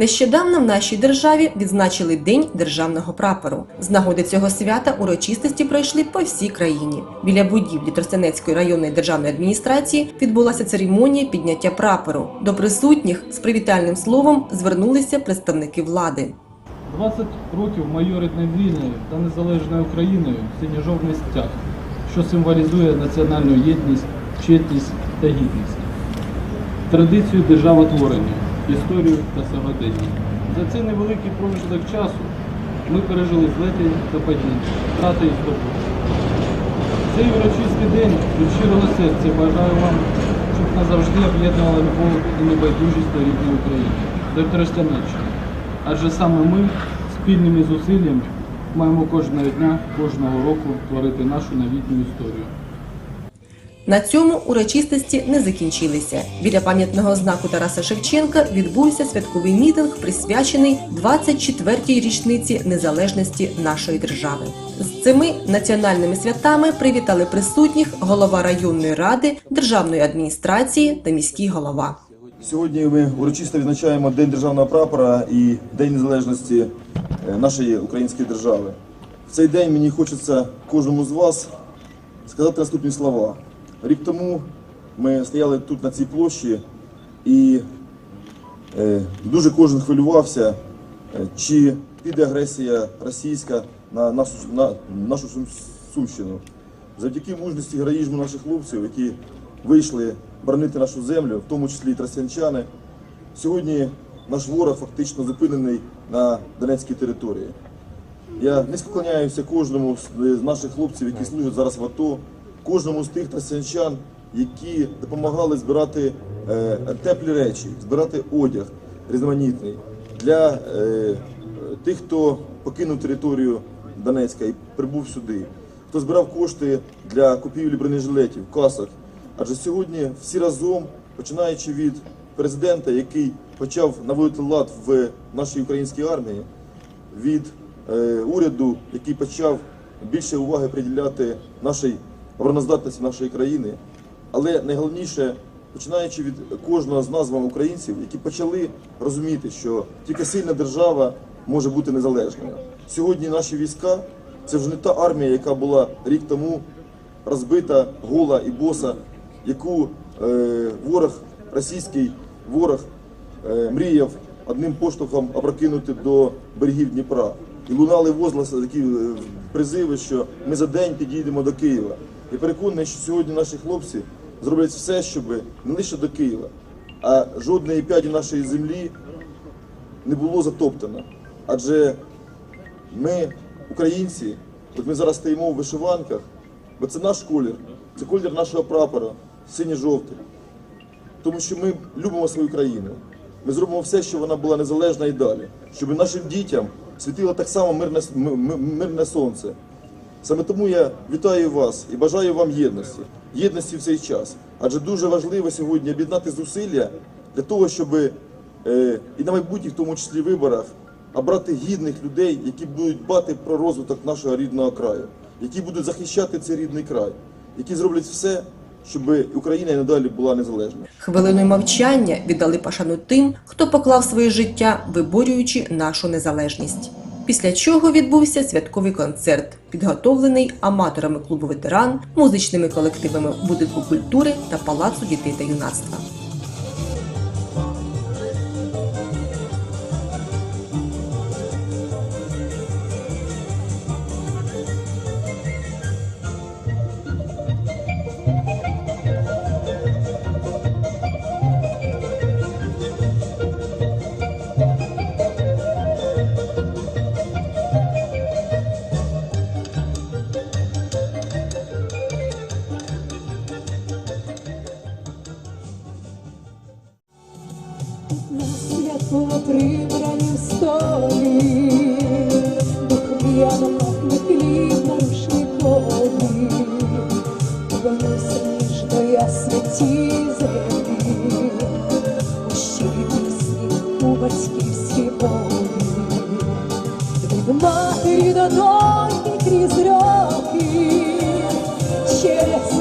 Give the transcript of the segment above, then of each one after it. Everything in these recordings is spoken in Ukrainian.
Нещодавно в нашій державі відзначили День державного прапору. З нагоди цього свята урочистості пройшли по всій країні. Біля будівлі Тростянецької районної державної адміністрації відбулася церемонія підняття прапору. До присутніх з привітальним словом звернулися представники влади. 20 років майорить над та незалежною Україною синьо-жовтий стяг, що символізує національну єдність, чесність та гідність, традицію державотворення, історію та сьогодення. За цей невеликий проміжок часу ми пережили злети та падіння, втрати і здобутки. Цей урочистий день від щирого серця бажаю вам, щоб назавжди об'єднувала любов і небайдужість до рідної України, до Тростянеччини. Адже саме ми спільними зусиллями маємо кожного дня, кожного року творити нашу новітню історію. На цьому урочистості не закінчилися. Біля пам'ятного знаку Тараса Шевченка відбувся святковий мітинг, присвячений 24-й річниці незалежності нашої держави. З цими національними святами привітали присутніх голова районної ради, державної адміністрації та міський голова. Сьогодні ми урочисто відзначаємо День державного прапора і День незалежності е, нашої української держави. В цей день мені хочеться кожному з вас сказати наступні слова. Рік тому ми стояли тут на цій площі і е, дуже кожен хвилювався, е, чи піде агресія російська на нашу, на нашу Сумщину. Завдяки мужності героїзму наших хлопців, які вийшли боронити нашу землю, в тому числі і тростянчани, сьогодні наш ворог фактично зупинений на Донецькій території. Я низько клоняюся кожному з наших хлопців, які служать зараз в АТО, кожному з тих тростянчан, які допомагали збирати е, теплі речі, збирати одяг різноманітний для е, тих, хто покинув територію Донецька і прибув сюди, хто збирав кошти для купівлі бронежилетів, касок. Адже сьогодні всі разом, починаючи від президента, який почав наводити лад в нашій українській армії, від е, уряду, який почав більше уваги приділяти нашій обороноздатності нашої країни. Але найголовніше, починаючи від кожного з нас, з вами, українців, які почали розуміти, що тільки сильна держава може бути незалежною. Сьогодні наші війська це вже не та армія, яка була рік тому розбита, гола і боса, яку е, ворог, російський ворог е, мріяв одним поштовхом опрокинути до берегів Дніпра. І лунали возгласи такі е, призиви, що ми за день підійдемо до Києва. Я переконаний, що сьогодні наші хлопці зроблять все, щоб не лише до Києва, а жодної п'яді нашої землі не було затоптано. Адже ми, українці, от ми зараз стоїмо в вишиванках, бо це наш колір, це колір нашого прапора, синьо-жовтий. Тому що ми любимо свою країну. Ми зробимо все, щоб вона була незалежна і далі, щоб нашим дітям світило так само мирне, мирне сонце. Саме тому я вітаю вас і бажаю вам єдності, єдності в цей час. Адже дуже важливо сьогодні об'єднати зусилля для того, щоб е, і на майбутніх, в тому числі виборах, обрати гідних людей, які будуть дбати про розвиток нашого рідного краю, які будуть захищати цей рідний край, які зроблять все, щоб Україна і надалі була незалежною. Хвилиною мовчання віддали пошану тим, хто поклав своє життя, виборюючи нашу незалежність. Після чого відбувся святковий концерт, підготовлений аматорами клубу ветеран, музичними колективами будинку культури та палацу дітей та юнацтва. На свято прибранім столі, пахне хліб на рушникові, Вернуся ніжно я святі землі, у щирій пісні, у батьківській волі, від матері до доньки крізь роки, через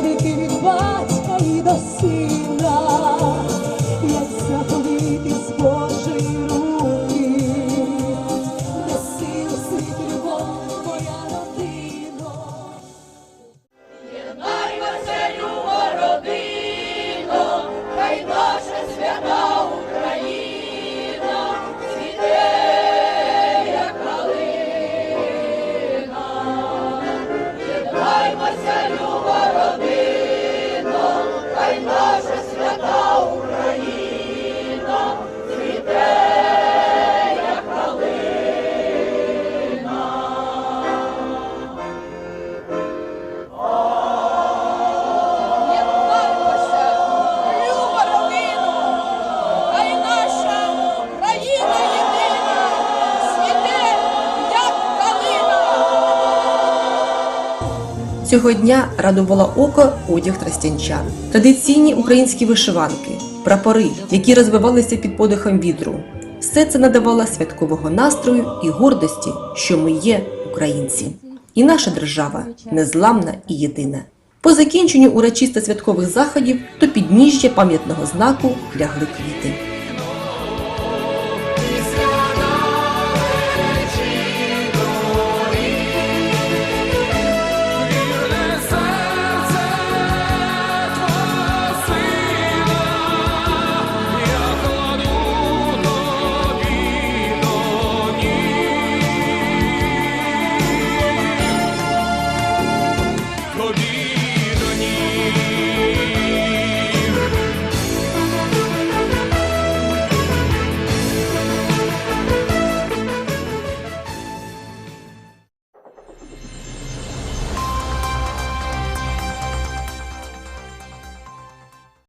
Цього дня радувала око одяг тростянчан, традиційні українські вишиванки, прапори, які розвивалися під подихом вітру. Все це надавало святкового настрою і гордості, що ми є українці. І наша держава незламна і єдина. По закінченню урочисто святкових заходів до підніжжя пам'ятного знаку лягли квіти.